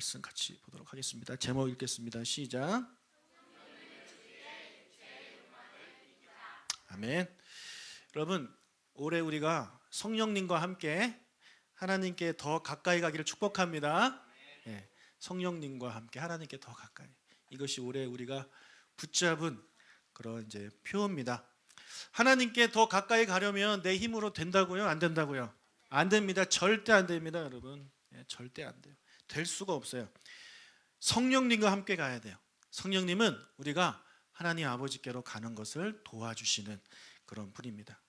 말씀 같이 보도록 하겠습니다. 제목 읽겠습니다. 시작. 아멘. 여러분, 올해 우리가 성령님과 함께 하나님께 더 가까이 가기를 축복합니다. 예, 성령님과 함께 하나님께 더 가까이. 이것이 올해 우리가 붙잡은 그런 이제 표입니다. 하나님께 더 가까이 가려면 내 힘으로 된다고요? 안 된다고요? 안 됩니다. 절대 안 됩니다, 여러분. 예, 절대 안 돼요. 될 수가 없어요. 성령님과 함께 가야 돼요. 성령님은 우리가 하나님 아버지께로 가는 것을 도와주시는 그런 분입니다.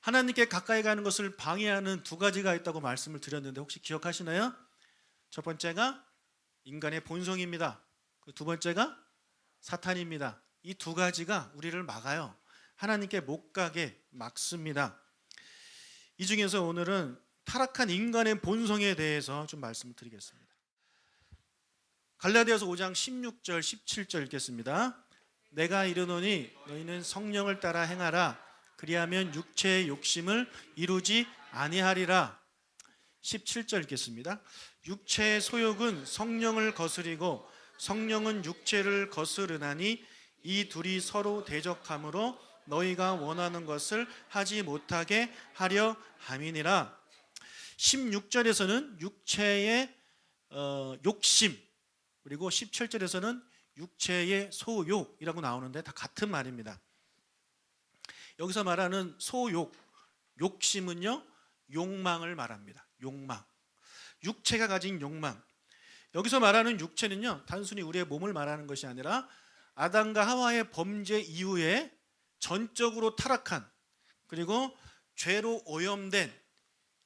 하나님께 가까이 가는 것을 방해하는 두 가지가 있다고 말씀을 드렸는데 혹시 기억하시나요? 첫 번째가 인간의 본성입니다. 그두 번째가 사탄입니다. 이 두 가지가 우리를 막아요. 하나님께 못 가게 막습니다. 이 중에서 오늘은 타락한 인간의 본성에 대해서 좀 말씀을 드리겠습니다. 갈라디아서 5장 16절 17절 읽겠습니다. 내가 이르노니 너희는 성령을 따라 행하라 그리하면 육체의 욕심을 이루지 아니하리라. 17절 읽겠습니다. 육체의 소욕은 성령을 거스리고 성령은 육체를 거스르나니 이 둘이 서로 대적함으로 너희가 원하는 것을 하지 못하게 하려 함이니라. 16절에서는 육체의 어, 욕심 그리고 17절에서는 육체의 소욕이라고 나오는데 다 같은 말입니다. 여기서 말하는 소욕, 욕심은요, 욕망을 말합니다. 욕망. 육체가 가진 욕망. 여기서 말하는 육체는요, 단순히 우리의 몸을 말하는 것이 아니라 아담과 하와의 범죄 이후에 전적으로 타락한 그리고 죄로 오염된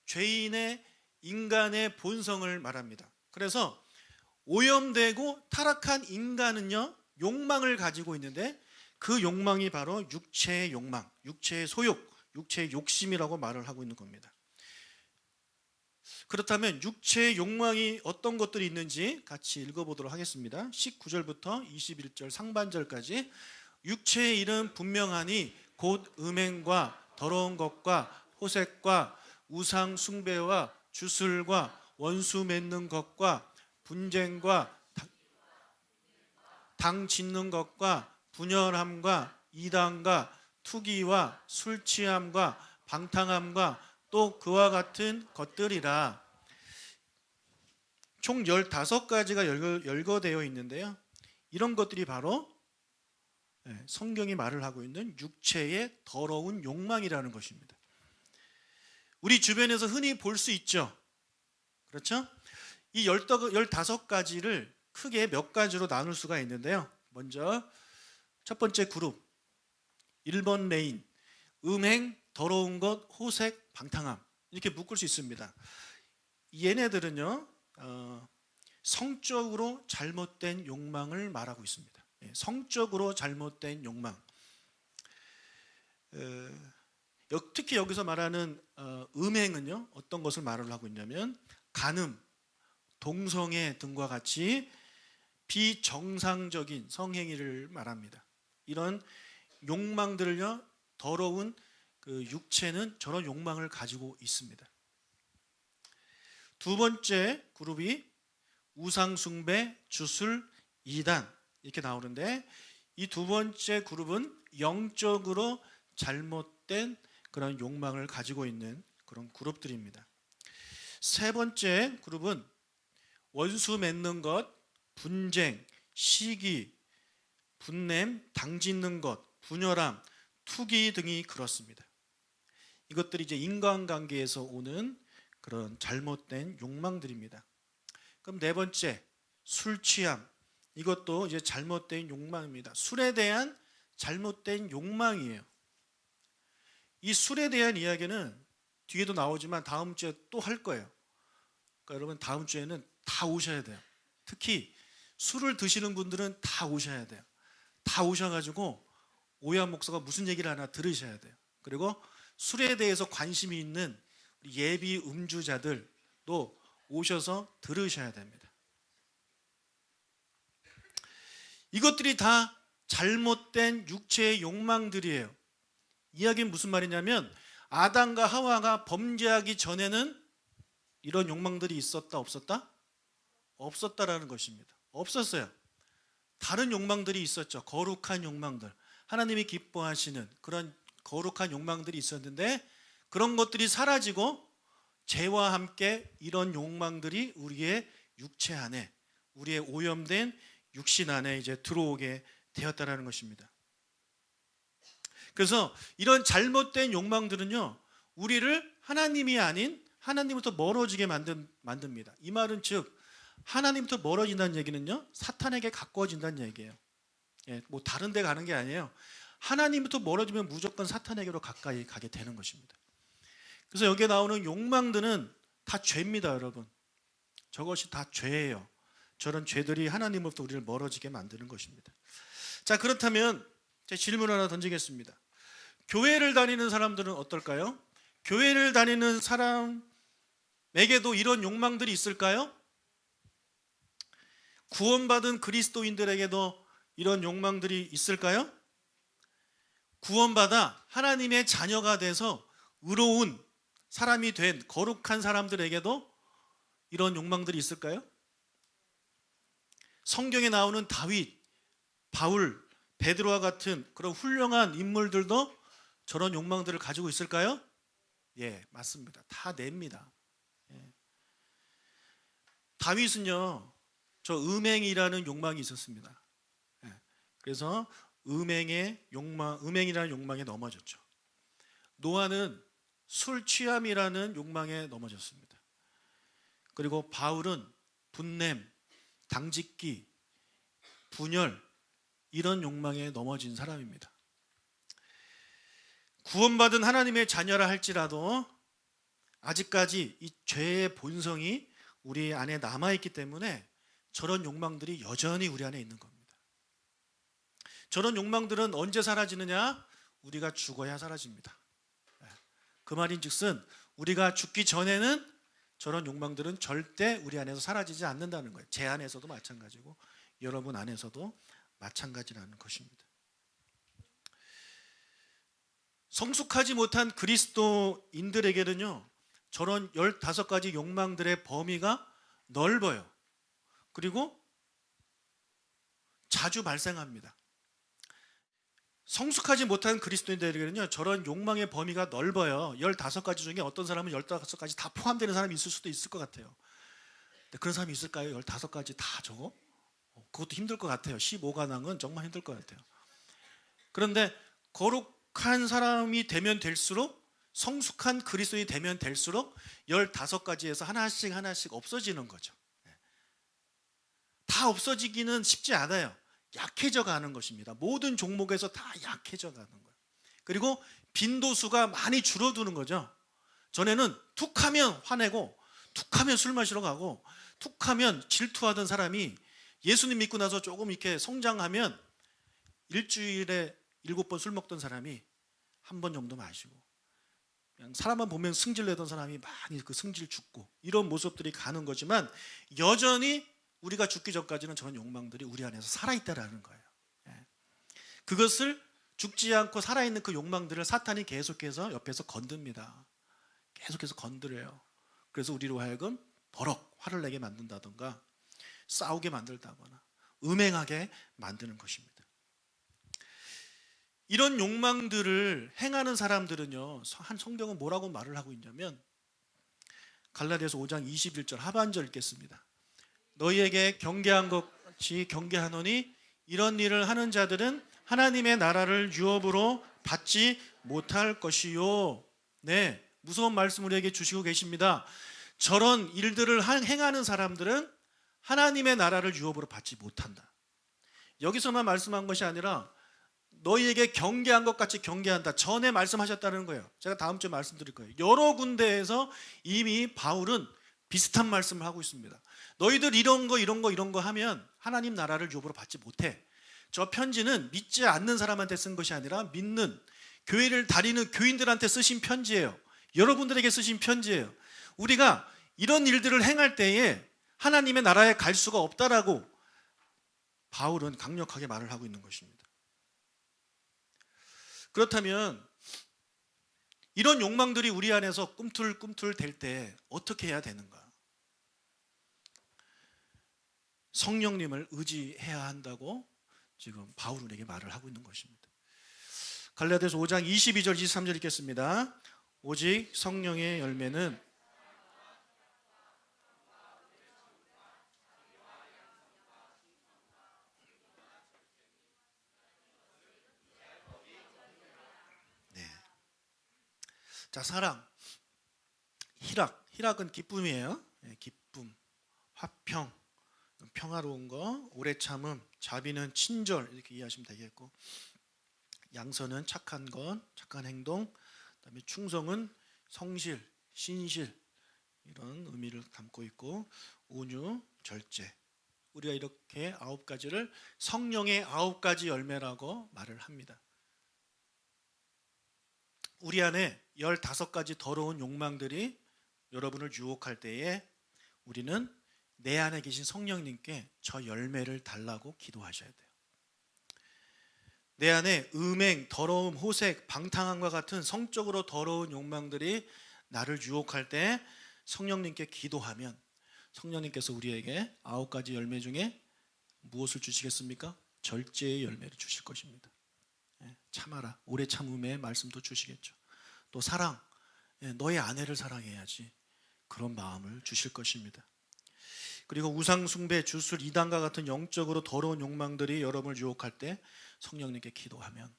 죄인의 인간의 본성을 말합니다. 그래서 오염되고 타락한 인간은요, 욕망을 가지고 있는데 그 욕망이 바로 육체의 욕망, 육체의 소욕, 육체의 욕심이라고 말을 하고 있는 겁니다. 그렇다면 육체의 욕망이 어떤 것들이 있는지 같이 읽어보도록 하겠습니다. 19절부터 21절 상반절까지 육체의 일은 분명하니 곧 음행과 더러운 것과 호색과 우상 숭배와 주술과 원수 맺는 것과 분쟁과 당 짓는 것과 분열함과 이단과 투기와 술 취함과 방탕함과 또 그와 같은 것들이라 총 15가지가 열거되어 있는데요. 이런 것들이 바로 예, 성경이 말을 하고 있는 육체의 더러운 욕망이라는 것입니다. 우리 주변에서 흔히 볼 수 있죠. 그렇죠? 이 15가지를 크게 몇 가지로 나눌 수가 있는데요. 먼저 첫 번째 그룹 1번 레인 음행, 더러운 것, 호색, 방탕함 이렇게 묶을 수 있습니다. 얘네들은요 어, 성적으로 잘못된 욕망을 말하고 있습니다. 예, 성적으로 잘못된 욕망. 어, 특히 여기서 말하는 어, 음행은요 어떤 것을 말을 하고 있냐면 간음, 동성애 등과 같이 비정상적인 성행위를 말합니다. 이런 욕망들을요 더러운 그 육체는 저런 욕망을 가지고 있습니다. 두 번째 그룹이 우상숭배, 주술, 이단 이렇게 나오는데 이 두 번째 그룹은 영적으로 잘못된 그런 욕망을 가지고 있는 그런 그룹들입니다. 세 번째 그룹은 원수 맺는 것, 분쟁, 시기, 분냄, 당짓는 것, 분열함, 투기 등이 그렇습니다. 이것들이 이제 인간관계에서 오는 그런 잘못된 욕망들입니다. 그럼 네 번째, 술 취함. 이것도 이제 잘못된 욕망입니다. 술에 대한 잘못된 욕망이에요. 이 술에 대한 이야기는 뒤에도 나오지만 다음 주에 또 할 거예요. 그러니까 여러분 다음 주에는 다 오셔야 돼요. 특히 술을 드시는 분들은 다 오셔야 돼요. 다 오셔가지고 오야 목사가 무슨 얘기를 하나 들으셔야 돼요. 그리고 술에 대해서 관심이 있는 예비 음주자들도 오셔서 들으셔야 됩니다. 이것들이 다 잘못된 육체의 욕망들이에요. 이야기는 무슨 말이냐면 아담과 하와가 범죄하기 전에는 이런 욕망들이 있었다 없었다? 없었다라는 것입니다. 없었어요. 다른 욕망들이 있었죠. 거룩한 욕망들. 하나님이 기뻐하시는 그런 거룩한 욕망들이 있었는데 그런 것들이 사라지고 죄와 함께 이런 욕망들이 우리의 육체 안에 우리의 오염된 육신 안에 이제 들어오게 되었다라는 것입니다. 그래서 이런 잘못된 욕망들은요, 우리를 하나님이 아닌 하나님부터 멀어지게 만든, 만듭니다. 이 말은 즉, 하나님부터 멀어진다는 얘기는요, 사탄에게 가까워진다는 얘기예요. 예, 뭐 다른 데 가는 게 아니에요. 하나님부터 멀어지면 무조건 사탄에게로 가까이 가게 되는 것입니다. 그래서 여기에 나오는 욕망들은 다 죄입니다, 여러분. 저것이 다 죄예요. 저런 죄들이 하나님으로부터 우리를 멀어지게 만드는 것입니다. 자, 그렇다면 제 질문 하나 던지겠습니다. 교회를 다니는 사람들은 어떨까요? 교회를 다니는 사람에게도 이런 욕망들이 있을까요? 구원받은 그리스도인들에게도 이런 욕망들이 있을까요? 구원받아 하나님의 자녀가 돼서 의로운 사람이 된 거룩한 사람들에게도 이런 욕망들이 있을까요? 성경에 나오는 다윗, 바울, 베드로와 같은 그런 훌륭한 인물들도 저런 욕망들을 가지고 있을까요? 예, 맞습니다. 다 냅니다. 예. 다윗은요, 저 음행이라는 욕망이 있었습니다. 예. 그래서 음행의 욕망, 음행이라는 욕망에 넘어졌죠. 노아는 술 취함이라는 욕망에 넘어졌습니다. 그리고 바울은 분냄, 당짓기, 분열 이런 욕망에 넘어진 사람입니다. 구원받은 하나님의 자녀라 할지라도 아직까지 이 죄의 본성이 우리 안에 남아 있기 때문에 저런 욕망들이 여전히 우리 안에 있는 겁니다. 저런 욕망들은 언제 사라지느냐? 우리가 죽어야 사라집니다. 그 말인 즉슨 우리가 죽기 전에는 저런 욕망들은 절대 우리 안에서 사라지지 않는다는 거예요. 제 안에서도 마찬가지고 여러분 안에서도 마찬가지라는 것입니다. 성숙하지 못한 그리스도인들에게는요, 저런 15가지 욕망들의 범위가 넓어요. 그리고 자주 발생합니다. 성숙하지 못한 그리스도인들에게는요, 저런 욕망의 범위가 넓어요. 15가지 중에 어떤 사람은 15가지 다 포함되는 사람이 있을 수도 있을 것 같아요. 그런 사람이 있을까요? 15가지 다 저거? 어, 그것도 힘들 것 같아요. 15가당은 정말 힘들 것 같아요. 그런데 거룩 한 사람이 되면 될수록 성숙한 그리스도인이 되면 될수록 15가지에서 하나씩 하나씩 없어지는 거죠. 네. 다 없어지기는 쉽지 않아요. 약해져 가는 것입니다. 모든 종목에서 다 약해져 가는 거예요. 그리고 빈도수가 많이 줄어드는 거죠. 전에는 툭 하면 화내고 툭 하면 술 마시러 가고 툭 하면 질투하던 사람이 예수님 믿고 나서 조금 이렇게 성장하면 일주일에 일곱 번 술 먹던 사람이 한 번 정도 마시고 그냥 사람만 보면 승질 내던 사람이 많이 그 승질 죽고 이런 모습들이 가는 거지만 여전히 우리가 죽기 전까지는 저런 욕망들이 우리 안에서 살아있다라는 거예요. 예. 그것을 죽지 않고 살아있는 그 욕망들을 사탄이 계속해서 옆에서 건듭니다. 계속해서 건드려요. 그래서 우리로 하여금 버럭 화를 내게 만든다던가 싸우게 만들다거나 음행하게 만드는 것입니다. 이런 욕망들을 행하는 사람들은요, 한 성경은 뭐라고 말을 하고 있냐면, 갈라디아서 5장 21절 하반절 읽겠습니다. 너희에게 경계한 것 같이 경계하노니 이런 일을 하는 자들은 하나님의 나라를 유업으로 받지 못할 것이요. 네, 무서운 말씀 우리에게 주시고 계십니다. 저런 일들을 행하는 사람들은 하나님의 나라를 유업으로 받지 못한다. 여기서만 말씀한 것이 아니라 너희에게 경계한 것 같이 경계한다. 전에 말씀하셨다는 거예요. 제가 다음 주에 말씀드릴 거예요. 여러 군데에서 이미 바울은 비슷한 말씀을 하고 있습니다. 너희들 이런 거 이런 거 이런 거 하면 하나님 나라를 유업으로 받지 못해. 저 편지는 믿지 않는 사람한테 쓴 것이 아니라 믿는 교회를 다니는 교인들한테 쓰신 편지예요. 여러분들에게 쓰신 편지예요. 우리가 이런 일들을 행할 때에 하나님의 나라에 갈 수가 없다라고 바울은 강력하게 말을 하고 있는 것입니다. 그렇다면 이런 욕망들이 우리 안에서 꿈틀꿈틀 될 때 어떻게 해야 되는가? 성령님을 의지해야 한다고 지금 바울에게 말을 하고 있는 것입니다. 갈라디아서 5장 22절 23절 읽겠습니다. 오직 성령의 열매는 네. 자, 사랑. 희락. 희락은 기쁨이에요. 네, 기쁨. 화평. 평화로운 거, 오래 참음, 자비는 친절 이렇게 이해하시면 되겠고 양선은 착한 것, 착한 행동, 그다음에 충성은 성실, 신실 이런 의미를 담고 있고 온유, 절제. 우리가 이렇게 아홉 가지를 성령의 아홉 가지 열매라고 말을 합니다. 우리 안에 열다섯 가지 더러운 욕망들이 여러분을 유혹할 때에 우리는 내 안에 계신 성령님께 저 열매를 달라고 기도하셔야 돼요. 내 안에 음행, 더러움, 호색, 방탕함과 같은 성적으로 더러운 욕망들이 나를 유혹할 때 성령님께 기도하면 성령님께서 우리에게 아홉 가지 열매 중에 무엇을 주시겠습니까? 절제의 열매를 주실 것입니다. 예, 참아라. 오래 참음의 말씀도 주시겠죠. 또 사랑. 예, 너의 아내를 사랑해야지. 그런 마음을 주실 것입니다. 그리고 우상숭배, 주술, 이단과 같은 영적으로 더러운 욕망들이 여러분을 유혹할 때 성령님께 기도하면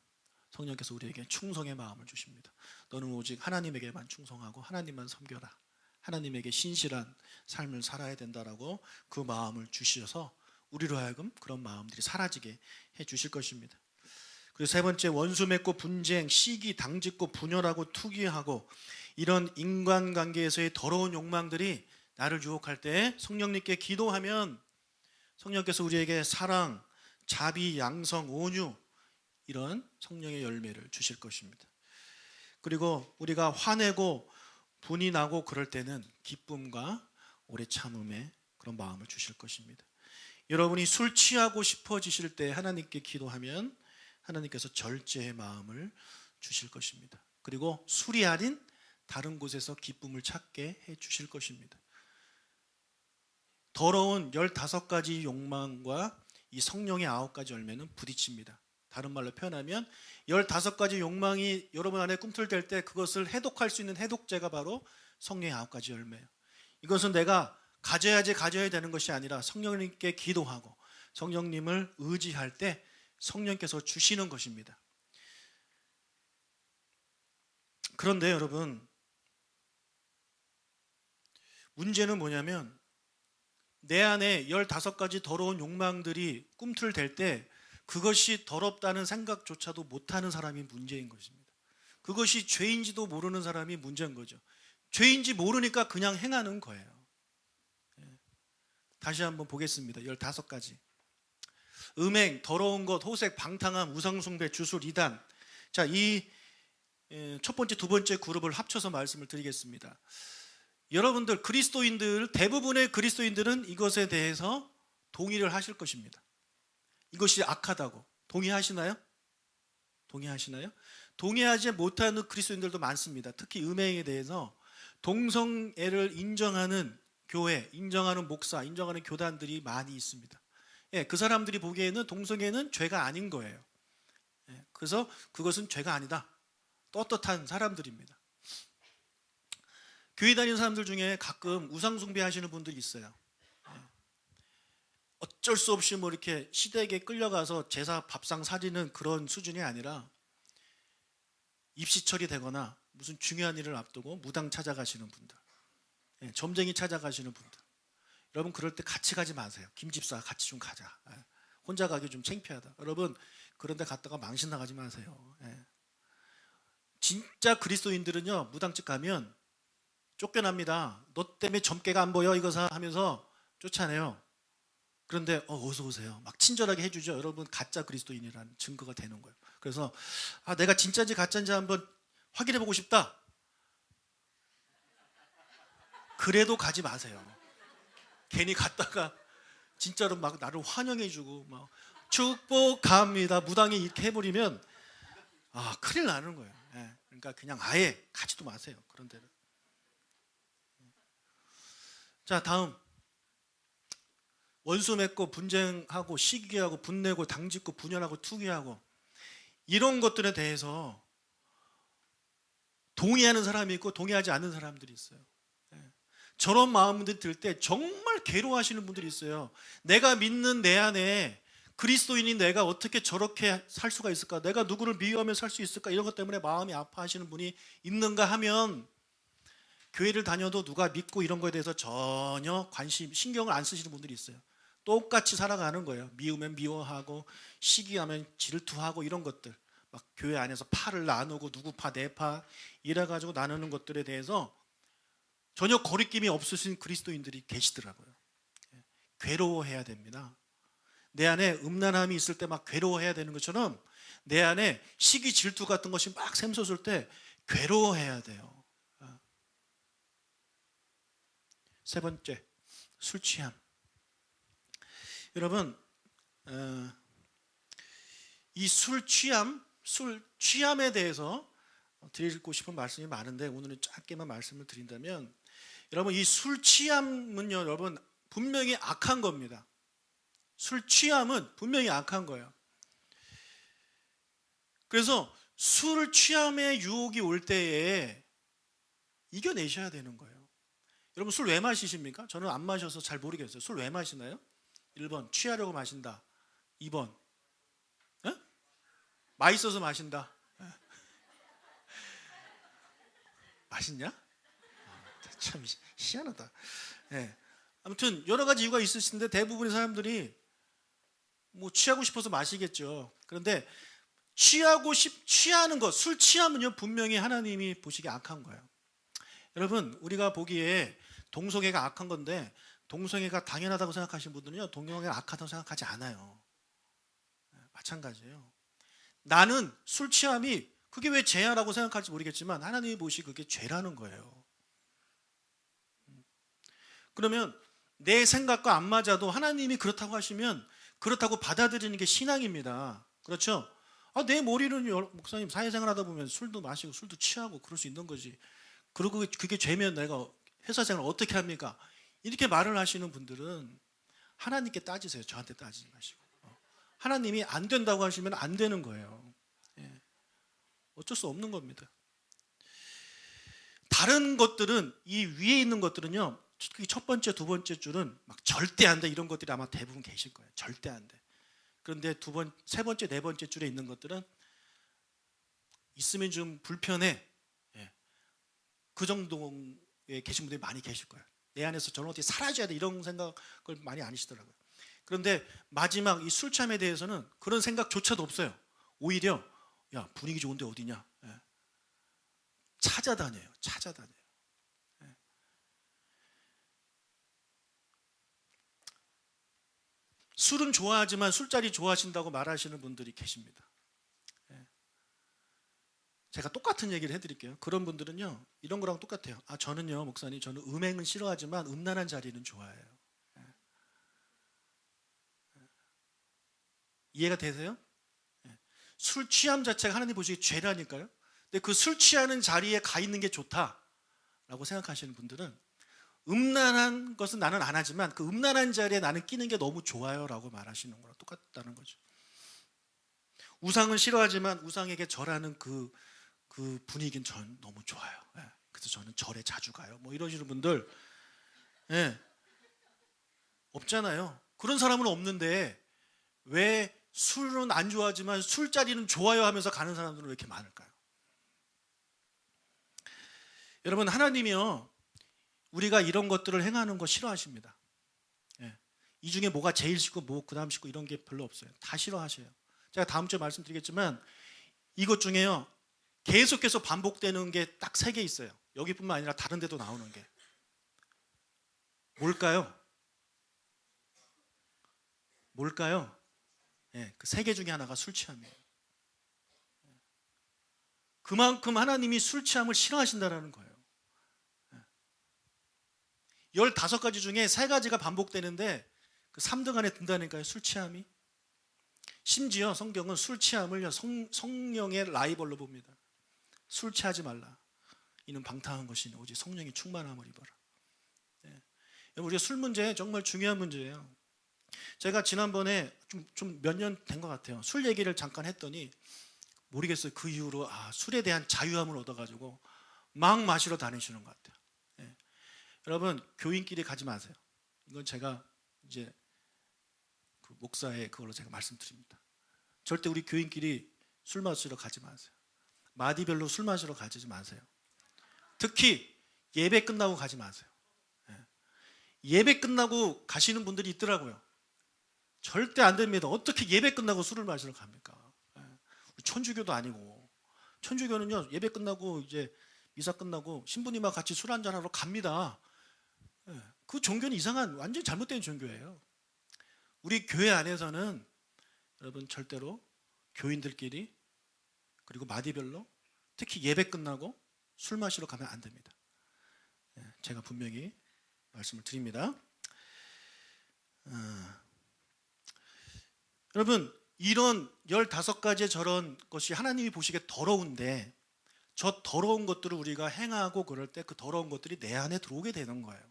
성령께서 우리에게 충성의 마음을 주십니다. 너는 오직 하나님에게만 충성하고 하나님만 섬겨라. 하나님에게 신실한 삶을 살아야 된다라고 그 마음을 주셔서 우리로 하여금 그런 마음들이 사라지게 해 주실 것입니다. 그리고 세 번째 원수 맺고 분쟁, 시기, 당짓고 분열하고 투기하고 이런 인간관계에서의 더러운 욕망들이 나를 유혹할 때 성령님께 기도하면 성령께서 우리에게 사랑, 자비, 양성, 온유 이런 성령의 열매를 주실 것입니다. 그리고 우리가 화내고 분이 나고 그럴 때는 기쁨과 오래 참음의 그런 마음을 주실 것입니다. 여러분이 술 취하고 싶어지실 때 하나님께 기도하면 하나님께서 절제의 마음을 주실 것입니다. 그리고 술이 아닌 다른 곳에서 기쁨을 찾게 해 주실 것입니다. 더러운 15가지 욕망과 이 성령의 아홉 가지 열매는 부딪힙니다. 다른 말로 표현하면 15가지 욕망이 여러분 안에 꿈틀댈 때 그것을 해독할 수 있는 해독제가 바로 성령의 아홉 가지 열매예요. 이것은 내가 가져야지 가져야 되는 것이 아니라 성령님께 기도하고 성령님을 의지할 때 성령께서 주시는 것입니다. 그런데 여러분 문제는 뭐냐면 내 안에 15가지 더러운 욕망들이 꿈틀댈 때 그것이 더럽다는 생각조차도 못하는 사람이 문제인 것입니다. 그것이 죄인지도 모르는 사람이 문제인 거죠. 죄인지 모르니까 그냥 행하는 거예요. 예. 다시 한번 보겠습니다. 15가지. 음행, 더러운 것, 호색, 방탕함, 우상숭배, 주술, 이단. 자, 이 첫 번째, 두 번째 그룹을 합쳐서 말씀을 드리겠습니다. 여러분들 그리스도인들 대부분의 그리스도인들은 이것에 대해서 동의를 하실 것입니다. 이것이 악하다고 동의하시나요? 동의하시나요? 동의하지 못하는 그리스도인들도 많습니다. 특히 음행에 대해서 동성애를 인정하는 교회, 인정하는 목사, 인정하는 교단들이 많이 있습니다. 예, 그 사람들이 보기에는 동성애는 죄가 아닌 거예요. 예, 그래서 그것은 죄가 아니다. 떳떳한 사람들입니다. 교회 다니는 사람들 중에 가끔 우상숭배 하시는 분들이 있어요. 예. 어쩔 수 없이 뭐 이렇게 시댁에 끌려가서 제사 밥상 사지는 그런 수준이 아니라 입시철이 되거나 무슨 중요한 일을 앞두고 무당 찾아가시는 분들, 예, 점쟁이 찾아가시는 분들. 여러분 그럴 때 같이 가지 마세요. 김 집사 같이 좀 가자. 예. 혼자 가기 좀 창피하다. 여러분 그런데 갔다가 망신 나가지 마세요. 진짜 그리스도인들은요 무당집 가면 쫓겨납니다. 너 때문에 점괘가 안 보여 이거 사 하면서 쫓아내요. 그런데 어, 어서 오세요. 막 친절하게 해주죠. 여러분 가짜 그리스도인이라는 증거가 되는 거예요. 그래서 아 내가 진짜인지 가짜인지 한번 확인해 보고 싶다. 그래도 가지 마세요. 괜히 갔다가 진짜로 막 나를 환영해주고 막 축복합니다. 무당이 이렇게 해버리면 아 큰일 나는 거예요. 예, 그러니까 그냥 아예 가지도 마세요. 그런 데는. 자, 다음. 원수 맺고 분쟁하고 시기하고 분내고 당짓고 분열하고 투기하고 이런 것들에 대해서 동의하는 사람이 있고 동의하지 않는 사람들이 있어요. 예. 저런 마음들이 들때 정말 괴로워하시는 분들이 있어요. 내가 믿는 내 안에 그리스도인인 내가 어떻게 저렇게 살 수가 있을까? 내가 누구를 미워하며 살 수 있을까? 이런 것 때문에 마음이 아파하시는 분이 있는가 하면 교회를 다녀도 누가 믿고 이런 거에 대해서 전혀 관심, 신경을 안 쓰시는 분들이 있어요. 똑같이 살아가는 거예요. 미우면 미워하고 시기하면 질투하고 이런 것들. 막 교회 안에서 파를 나누고 누구 파 내 파 이래 가지고 나누는 것들에 대해서 전혀 거리낌이 없으신 그리스도인들이 계시더라고요. 예. 괴로워해야 됩니다. 내 안에 음란함이 있을 때 막 괴로워해야 되는 것처럼 내 안에 시기 질투 같은 것이 막 샘솟을 때 괴로워해야 돼요. 아. 세 번째, 술 취함. 여러분, 어, 이술 취함, 술 취함에 대해서 드리고 싶은 말씀이 많은데 오늘은 짧게만 말씀을 드린다면 여러분 이 술 취함은요 여러분 분명히 악한 겁니다. 술 취함은 분명히 악한 거예요. 그래서 술 취함의 유혹이 올 때에 이겨내셔야 되는 거예요. 여러분 술 왜 마시십니까? 저는 안 마셔서 잘 모르겠어요. 술 왜 마시나요? 1번 취하려고 마신다. 2번 에? 맛있어서 마신다. 에? 맛있냐? 아, 참 희한하다. 예. 아무튼 여러 가지 이유가 있으신데 대부분의 사람들이 뭐 취하고 싶어서 마시겠죠. 그런데 취하고 싶 취하는 것, 술 취하면요 분명히 하나님이 보시기에 악한 거예요. 여러분 우리가 보기에 동성애가 악한 건데 동성애가 당연하다고 생각하시는 분들은요 동성애가 악하다고 생각하지 않아요. 네, 마찬가지예요. 나는 술 취함이 그게 왜 죄야라고 생각할지 모르겠지만 하나님이 보시 그게 죄라는 거예요. 그러면 내 생각과 안 맞아도 하나님이 그렇다고 하시면 그렇다고 받아들이는 게 신앙입니다. 그렇죠? 아, 내 머리는 목사님 사회생활 하다 보면 술도 마시고 술도 취하고 그럴 수 있는 거지. 그리고 그게 죄면 내가 회사 생활 어떻게 합니까? 이렇게 말을 하시는 분들은 하나님께 따지세요. 저한테 따지지 마시고. 어. 하나님이 안 된다고 하시면 안 되는 거예요. 예. 어쩔 수 없는 겁니다. 다른 것들은 이 위에 있는 것들은요. 특히 첫 번째, 두 번째 줄은 막 절대 안 돼 이런 것들이 아마 대부분 계실 거예요. 절대 안 돼. 그런데 두 번, 세 번째, 네 번째 줄에 있는 것들은 있으면 좀 불편해. 예. 그 정도에 계신 분들이 많이 계실 거예요. 내 안에서 저는 어떻게 사라져야 돼 이런 생각을 많이 아니시더라고요. 그런데 마지막 이 술참에 대해서는 그런 생각조차도 없어요. 오히려 야 분위기 좋은데 어디냐? 예. 찾아다녀요. 찾아다녀요. 예. 술은 좋아하지만 술자리 좋아하신다고 말하시는 분들이 계십니다. 예. 제가 똑같은 얘기를 해드릴게요. 그런 분들은요, 이런 거랑 똑같아요. 아, 저는요, 목사님, 저는 음행은 싫어하지만 음란한 자리는 좋아해요. 예. 예. 이해가 되세요? 예. 술 취함 자체가 하나님 보시기에 죄라니까요. 근데 그 술 취하는 자리에 가 있는 게 좋다라고 생각하시는 분들은 음란한 것은 나는 안 하지만 그 음란한 자리에 나는 끼는 게 너무 좋아요라고 말하시는 거랑 똑같다는 거죠. 우상은 싫어하지만 우상에게 절하는 그, 그 분위기는 전 너무 좋아요. 예. 그래서 저는 절에 자주 가요. 뭐 이러시는 분들, 예. 없잖아요. 그런 사람은 없는데 왜 술은 안 좋아하지만 술자리는 좋아요 하면서 가는 사람들은 왜 이렇게 많을까요? 여러분, 하나님이요. 우리가 이런 것들을 행하는 거 싫어하십니다. 예. 이 중에 뭐가 제일 싫고 뭐 그다음 싫고 이런 게 별로 없어요. 다 싫어하셔요. 제가 다음 주에 말씀드리겠지만 이것 중에요. 계속해서 반복되는 게 딱 세 개 있어요. 여기뿐만 아니라 다른 데도 나오는 게. 뭘까요? 뭘까요? 예, 그 세 개 중에 하나가 술 취함이에요. 그만큼 하나님이 술 취함을 싫어하신다라는 거예요. 15가지 중에 3가지가 반복되는데 그 3등 안에 든다니까요. 술 취함이. 심지어 성경은 술 취함을 성, 성령의 라이벌로 봅니다. 술 취하지 말라. 이는 방탕한 것이니 오직 성령의 충만함을 입어라. 네. 우리가 술 문제 정말 중요한 문제예요. 제가 지난번에 좀좀몇 년 된 것 같아요. 술 얘기를 잠깐 했더니 모르겠어요. 그 이후로 아, 술에 대한 자유함을 얻어가지고 막 마시러 다니시는 것 같아요. 예. 여러분 교인끼리 가지 마세요. 이건 제가 이제 그 목사의 그걸로 제가 말씀드립니다. 절대 우리 교인끼리 술 마시러 가지 마세요. 마디별로 술 마시러 가지 마세요. 특히 예배 끝나고 가지 마세요. 예. 예배 끝나고 가시는 분들이 있더라고요. 절대 안 됩니다. 어떻게 예배 끝나고 술을 마시러 갑니까? 예. 천주교도 아니고 천주교는요 예배 끝나고 이제 미사 끝나고 신부님과 같이 술 한잔 하러 갑니다. 예. 그 종교는 이상한 완전 히 잘못된 종교예요. 우리 교회 안에서는 여러분 절대로 교인들끼리 그리고 마디별로 특히 예배 끝나고 술 마시러 가면 안 됩니다. 예, 제가 분명히 말씀을 드립니다. 어, 여러분 이런 15가지의 저런 것이 하나님이 보시기에 더러운데 저 더러운 것들을 우리가 행하고 그럴 때 그 더러운 것들이 내 안에 들어오게 되는 거예요.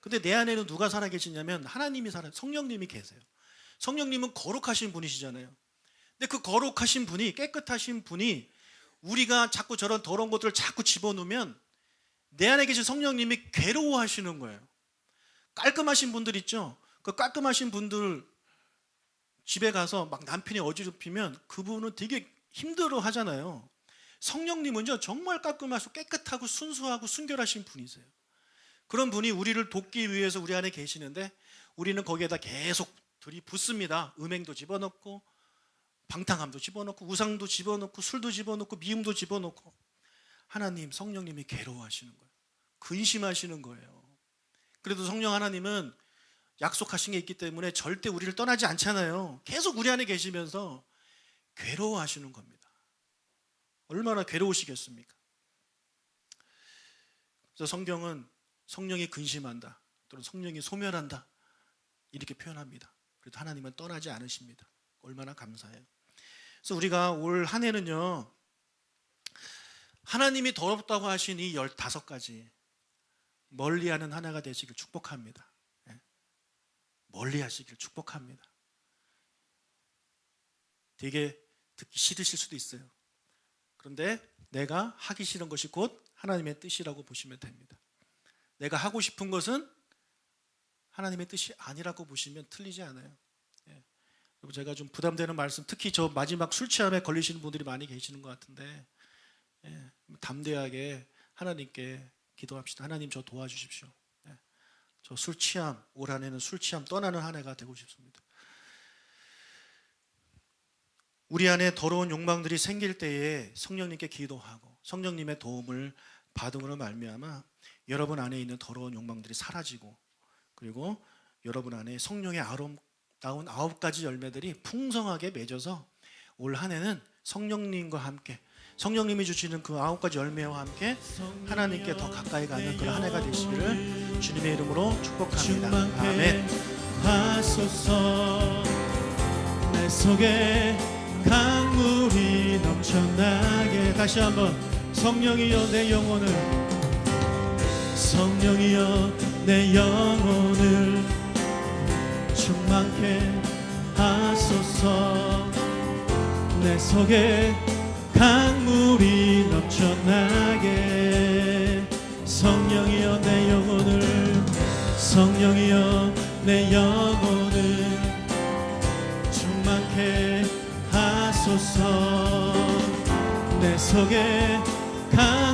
근데 내 안에는 누가 살아 계시냐면 하나님이 살아 성령님이 계세요. 성령님은 거룩하신 분이시잖아요. 근데 그 거룩하신 분이 깨끗하신 분이 우리가 자꾸 저런 더러운 것들을 자꾸 집어넣으면 내 안에 계신 성령님이 괴로워하시는 거예요. 깔끔하신 분들 있죠. 그 깔끔하신 분들 집에 가서 막 남편이 어지럽히면 그분은 되게 힘들어 하잖아요. 성령님은요 정말 깔끔하시고 깨끗하고 순수하고 순결하신 분이세요. 그런 분이 우리를 돕기 위해서 우리 안에 계시는데 우리는 거기에다 계속 들이붓습니다. 음행도 집어넣고 방탕함도 집어넣고 우상도 집어넣고 술도 집어넣고 미움도 집어넣고 하나님 성령님이 괴로워하시는 거예요. 근심하시는 거예요. 그래도 성령 하나님은 약속하신 게 있기 때문에 절대 우리를 떠나지 않잖아요. 계속 우리 안에 계시면서 괴로워하시는 겁니다. 얼마나 괴로우시겠습니까? 그래서 성경은 성령이 근심한다 또는 성령이 소멸한다 이렇게 표현합니다. 그래도 하나님은 떠나지 않으십니다. 얼마나 감사해요. 그래서 우리가 올 한 해는요 하나님이 더럽다고 하신 이 15가지 멀리하는 하나가 되시길 축복합니다. 예. 멀리하시길 축복합니다. 되게 듣기 싫으실 수도 있어요. 그런데 내가 하기 싫은 것이 곧 하나님의 뜻이라고 보시면 됩니다. 내가 하고 싶은 것은 하나님의 뜻이 아니라고 보시면 틀리지 않아요. 예. 여러분 제가 좀 부담되는 말씀, 특히 저 마지막 술 취함에 걸리시는 분들이 많이 계시는 것 같은데 예. 담대하게 하나님께 기도합시다. 하나님 저 도와주십시오. 예. 저술 취함 올 한해는 술 취함 떠나는 한 해가 되고 싶습니다. 우리 안에 더러운 욕망들이 생길 때에 성령님께 기도하고 성령님의 도움을 받음으로 말미암아 여러분 안에 있는 더러운 욕망들이 사라지고 그리고 여러분 안에 성령의 아름다운 아홉 가지 열매들이 풍성하게 맺어서 올 한 해는 성령님과 함께 성령님이 주시는 그 아홉 가지 열매와 함께 하나님께 더 가까이 가는 그런 한 해가 되시기를 주님의 이름으로 축복합니다. 아멘. 하소서 내 속에 강물이 넘쳐나게 다시 한번 성령이여 내 영혼을 성령이여 내 영혼을 충만케 하소서. 내 속에 강물이 넘쳐나게. 성령이여 내 영혼을 성령이여 내 영혼을 충만케 하소서. 내 속에 강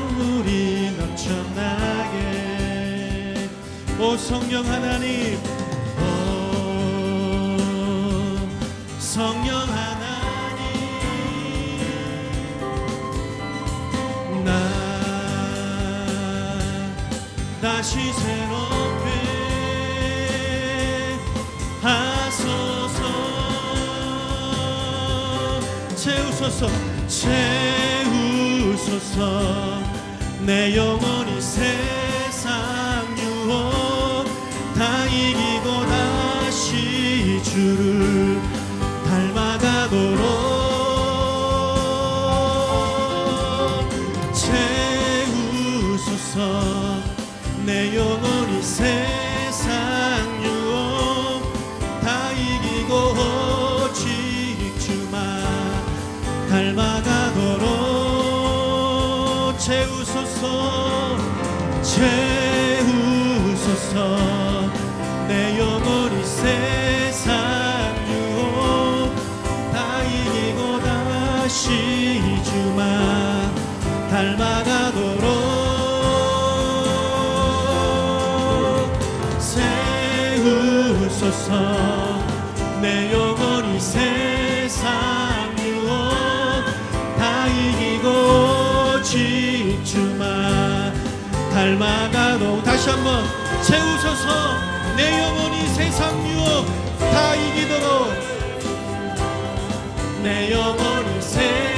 오 성령 하나님. 오 성령 하나님. 나 다시 새롭게 하소서. 채우소서 채우소서. 내 영혼이 세 주를 닮아가도록 채우소서. 내 영혼이 세상 유혹 다 이기고 오직 주만 닮아가도록 채우소서. 채우소서 닮아가도록. 세우소서 내 영혼이 세상 유혹 다 이기고 오직 주만 닮아가도록 다시 한번 채우소서 내 영혼이 세상 유혹 다 이기도록. 내 영혼이 세상